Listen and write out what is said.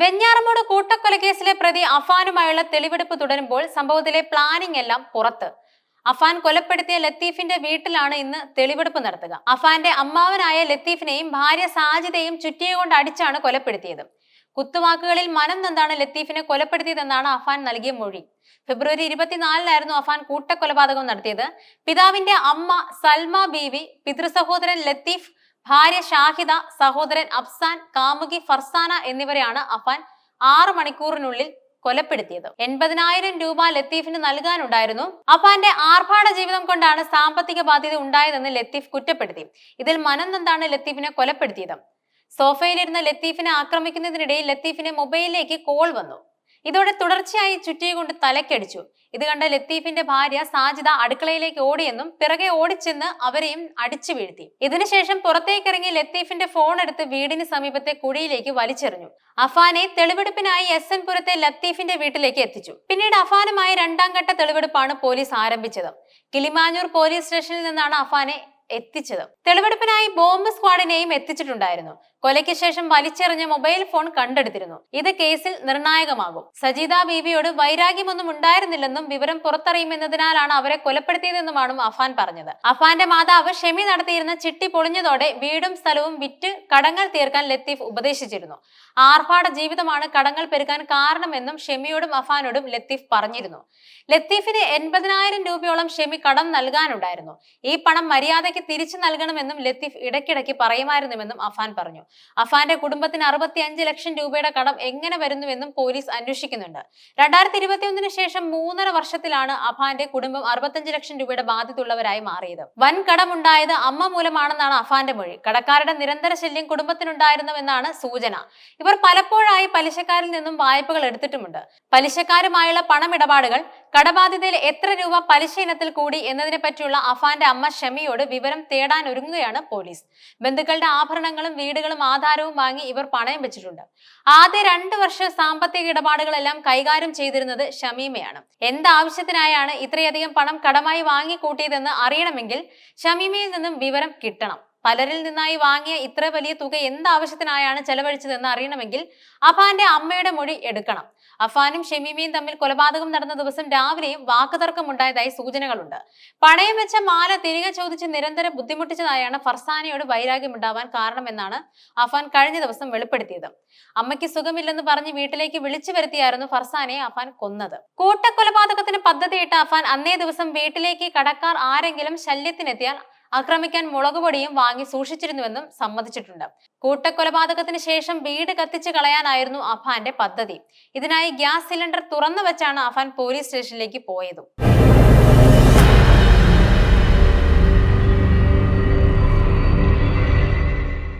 വെഞ്ഞാറമൂട് കൂട്ടക്കൊലക്കേസിലെ പ്രതി അഫാനുമായുള്ള തെളിവെടുപ്പ് തുടരുമ്പോൾ സംഭവത്തിലെ പ്ലാനിംഗ് എല്ലാം പുറത്ത്. അഫാൻ കൊലപ്പെടുത്തിയ ലത്തീഫിന്റെ വീട്ടിലാണ് ഇന്ന് തെളിവെടുപ്പ് നടത്തുക. അഫാന്റെ അമ്മാവനായ ലത്തീഫിനെയും ഭാര്യ സാജിദയും ചുറ്റിയ കൊണ്ട് അടിച്ചാണ് കൊലപ്പെടുത്തിയത്. കുത്തുവാക്കുകളിൽ മനം നന്താണ് ലത്തീഫിനെ കൊലപ്പെടുത്തിയതെന്നാണ് അഫാൻ നൽകിയ മൊഴി. ഫെബ്രുവരി ഇരുപത്തിനാലിനായിരുന്നു അഫാൻ കൂട്ടക്കൊലപാതകം നടത്തിയത്. പിതാവിന്റെ അമ്മ സൽമ ബീവി പിതൃസഹോദരൻ ലത്തീഫ് ഭാര്യ ഷാഹിദ സഹോദരൻ അഫ്സാൻ കാമുകി ഫർസാന എന്നിവരെയാണ് അഫാൻ ആറ് മണിക്കൂറിനുള്ളിൽ കൊലപ്പെടുത്തിയത്. എൺപതിനായിരം രൂപ ലത്തീഫിന് നൽകാനുണ്ടായിരുന്നു. അഫാന്റെ ആർഭാട ജീവിതം കൊണ്ടാണ് സാമ്പത്തിക ബാധ്യത ഉണ്ടായതെന്ന് ലത്തീഫ് കുറ്റപ്പെടുത്തി. ഇതിൽ മനം നന്താണ് ലത്തീഫിനെ കൊലപ്പെടുത്തിയത്. സോഫയിലിരുന്ന ലത്തീഫിനെ ആക്രമിക്കുന്നതിനിടയിൽ ലത്തീഫിന് മൊബൈലിലേക്ക് കോൾ വന്നു. ഇതോടെ തുടർച്ചയായി ചുറ്റികൊണ്ട് തലക്കടിച്ചു. ഇത് കണ്ട ലത്തീഫിന്റെ ഭാര്യ സാജിദ അടുക്കളയിലേക്ക് ഓടിയെന്നും പിറകെ ഓടിച്ചെന്ന് അവരെയും അടിച്ചു വീഴ്ത്തി. ഇതിനുശേഷം പുറത്തേക്കിറങ്ങി ലത്തീഫിന്റെ ഫോൺ എടുത്ത് വീടിന് സമീപത്തെ കുഴിയിലേക്ക് വലിച്ചെറിഞ്ഞു. അഫാനെ തെളിവെടുപ്പിനായി എസ് എൻ പുരത്തെ ലത്തീഫിന്റെ വീട്ടിലേക്ക് എത്തിച്ചു. പിന്നീട് അഫാനുമായി രണ്ടാം ഘട്ട തെളിവെടുപ്പാണ് പോലീസ് ആരംഭിച്ചത്. കിളിമാഞ്ഞൂർ പോലീസ് സ്റ്റേഷനിൽ നിന്നാണ് അഫാനെ എത്തിച്ചത്. തെളിവെടുപ്പിനായി ബോംബ് സ്ക്വാഡിനെയും എത്തിച്ചിട്ടുണ്ടായിരുന്നു. കൊലയ്ക്ക് ശേഷം വലിച്ചെറിഞ്ഞ മൊബൈൽ ഫോൺ കണ്ടെടുത്തിരുന്നു. ഇത് കേസിൽ നിർണായകമാകും. സജീദ ബീവിയോട് വൈരാഗ്യമൊന്നും ഉണ്ടായിരുന്നില്ലെന്നും വിവരം പുറത്തറിയുമെന്നതിനാലാണ് അവരെ കൊലപ്പെടുത്തിയതെന്നുമാണ് അഫാൻ പറഞ്ഞത്. അഫാന്റെ മാതാവ് ഷെമി നടത്തിയിരുന്ന ചിട്ടി പൊളിഞ്ഞതോടെ വീടും സ്ഥലവും വിറ്റ് കടങ്ങൾ തീർക്കാൻ ലത്തീഫ് ഉപദേശിച്ചിരുന്നു. ആർഭാട ജീവിതമാണ് കടങ്ങൾ പെരുക്കാൻ കാരണമെന്നും ഷെമിയോടും അഫാനോടും ലത്തീഫ് പറഞ്ഞിരുന്നു. ലത്തീഫിന് എൺപതിനായിരം രൂപയോളം ഷെമി കടം നൽകാനുണ്ടായിരുന്നു. ഈ പണം മര്യാദയ്ക്ക് തിരിച്ചു നൽകണമെന്നും ലത്തീഫ് ഇടയ്ക്കിടയ്ക്ക് പറയുമായിരുന്നുവെന്നും അഫാൻ പറഞ്ഞു. അഫാന്റെ കുടുംബത്തിന് അറുപത്തി അഞ്ച് ലക്ഷം രൂപയുടെ കടം എങ്ങനെ വരുന്നുവെന്നും പോലീസ് അന്വേഷിക്കുന്നുണ്ട്. രണ്ടായിരത്തി ഇരുപത്തിയൊന്നിന് ശേഷം മൂന്നര വർഷത്തിലാണ് അഫാന്റെ കുടുംബം അറുപത്തഞ്ച് ലക്ഷം രൂപയുടെ ബാധ്യതയുള്ളവരായി മാറിയത്. വൻ കടമുണ്ടായത് അമ്മ മൂലമാണെന്നാണ് അഫാന്റെ മൊഴി. കടക്കാരുടെ നിരന്തര ശല്യം കുടുംബത്തിനുണ്ടായിരുന്നുവെന്നാണ് സൂചന. ഇവർ പലപ്പോഴായി പലിശക്കാരിൽ നിന്നും വായ്പകൾ എടുത്തിട്ടുമുണ്ട്. പലിശക്കാരുമായുള്ള പണമിടപാടുകൾ കടബാധ്യതയിൽ എത്ര രൂപ പലിശ ഇനത്തിൽ കൂടി എന്നതിനെ പറ്റിയുള്ള അഫാന്റെ അമ്മ ഷമിയോട് വിവരം തേടാൻ ഒരുങ്ങുകയാണ് പോലീസ്. ബന്ധുക്കളുടെ ആഭരണങ്ങളും വീടുകളും ആധാരവും വാങ്ങി ഇവർ പണയം വെച്ചിട്ടുണ്ട്. ആദ്യ രണ്ടു വർഷം സാമ്പത്തിക ഇടപാടുകളെല്ലാം കൈകാര്യം ചെയ്തിരുന്നത് ഷമീമയാണ്. എന്താവശ്യത്തിനായാണ് ഇത്രയധികം പണം കടമായി വാങ്ങിക്കൂട്ടിയതെന്ന് അറിയണമെങ്കിൽ ഷമീമയിൽ നിന്നും വിവരം കിട്ടണം. പലരിൽ നിന്നായി വാങ്ങിയ ഇത്ര വലിയ തുക എന്താവശ്യത്തിനായാണ് ചെലവഴിച്ചതെന്ന് അറിയണമെങ്കിൽ അഫാന്റെ അമ്മയുടെ മൊഴി എടുക്കണം. അഫാനും ഷമീമയും തമ്മിൽ കൊലപാതകം നടന്ന ദിവസം രാവിലെയും വാക്കുതർക്കം ഉണ്ടായതായി സൂചനകളുണ്ട്. പണയം വെച്ച മാല തിരികെ ചോദിച്ച് നിരന്തരം ബുദ്ധിമുട്ടിച്ചതായാണ് ഫർസാനയോട് വൈരാഗ്യമുണ്ടാവാൻ കാരണമെന്നാണ് അഫാൻ കഴിഞ്ഞ ദിവസം വെളിപ്പെടുത്തിയത്. അമ്മയ്ക്ക് സുഖമില്ലെന്ന് പറഞ്ഞ് വീട്ടിലേക്ക് വിളിച്ചു വരുത്തിയായിരുന്നു ഫർസാനെ അഫാൻ കൊന്നത്. കൂട്ടക്കൊലപാതകത്തിന് പദ്ധതിയിട്ട അഫാൻ അന്നേ ദിവസം വീട്ടിലേക്ക് കടക്കാർ ആരെങ്കിലും ശല്യത്തിനെത്തിയാൽ ആക്രമിക്കാൻ മുളകുപൊടിയും വാങ്ങി സൂക്ഷിച്ചിരുന്നുവെന്നും സമ്മതിച്ചിട്ടുണ്ട്. കൂട്ടക്കൊലപാതകത്തിന് ശേഷം വീട് കത്തിച്ചു കളയാനായിരുന്നു അഫാന്റെ പദ്ധതി. ഇതിനായി ഗ്യാസ് സിലിണ്ടർ തുറന്നു വെച്ചാണ് അഫാൻ പോലീസ് സ്റ്റേഷനിലേക്ക് പോയത്.